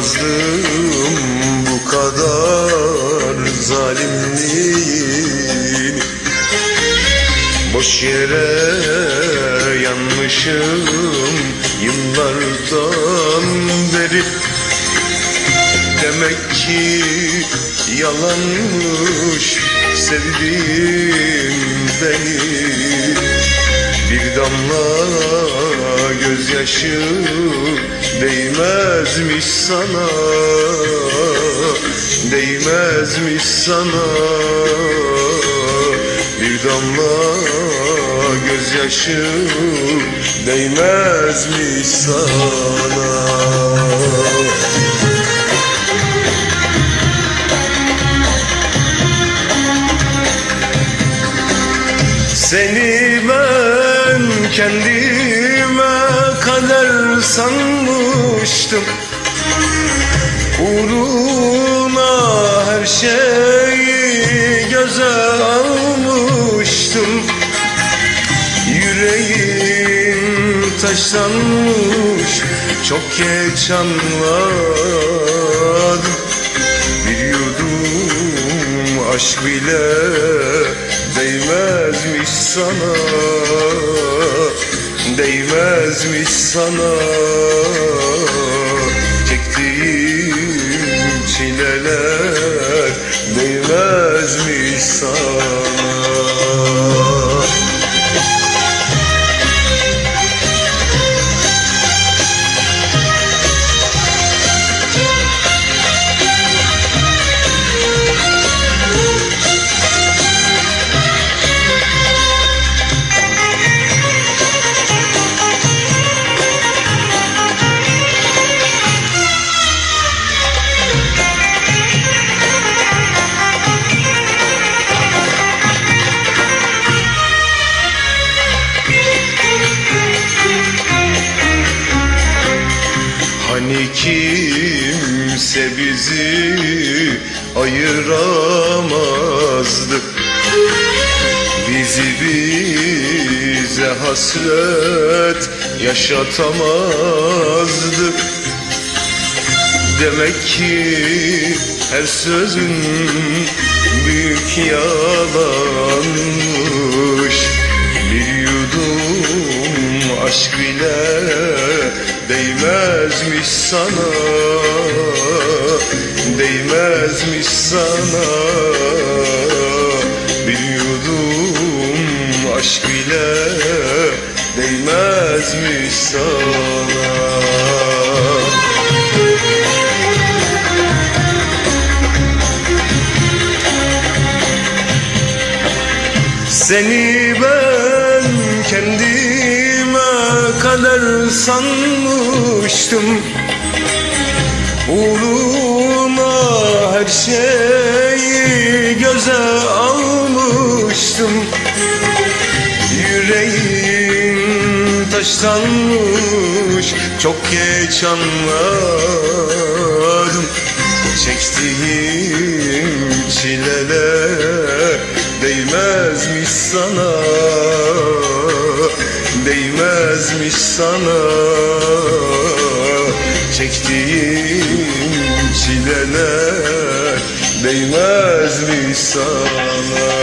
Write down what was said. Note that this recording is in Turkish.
Ummazdım bu kadar zalimliğini Boş yere yanmışım yıllardan beri. Demek ki yalanmış sevdiğim beni. Bir damla gözyaşı değmezmiş sana. Değmezmiş sana. Bir damla gözyaşı değmezmiş sana. Seni ben kendime kader sanmıştım. Uğruna her şeyi göze almıştım. Yüreğim taşlanmış çok geç anladım Bir yudum aşk bile değmezmiş sana Değmezmiş sana. Çektiğim çileler değmezmiş sana kimse bizi ayıramazdı. Bizi bize hasret yaşatamazdı. Demek ki her sözün büyük yalanmış. Bir yudum aşk bile değmezmiş sana. Değmezmiş sana. Bir yudum aşk bile değmezmiş sana. Seni ben kader sanmıştım. Uğruna her şeyi göze almıştım. Yüreğim taşlanmış çok geç anladım Değmezmiş sana Çektiğim çileler değmezmiş sana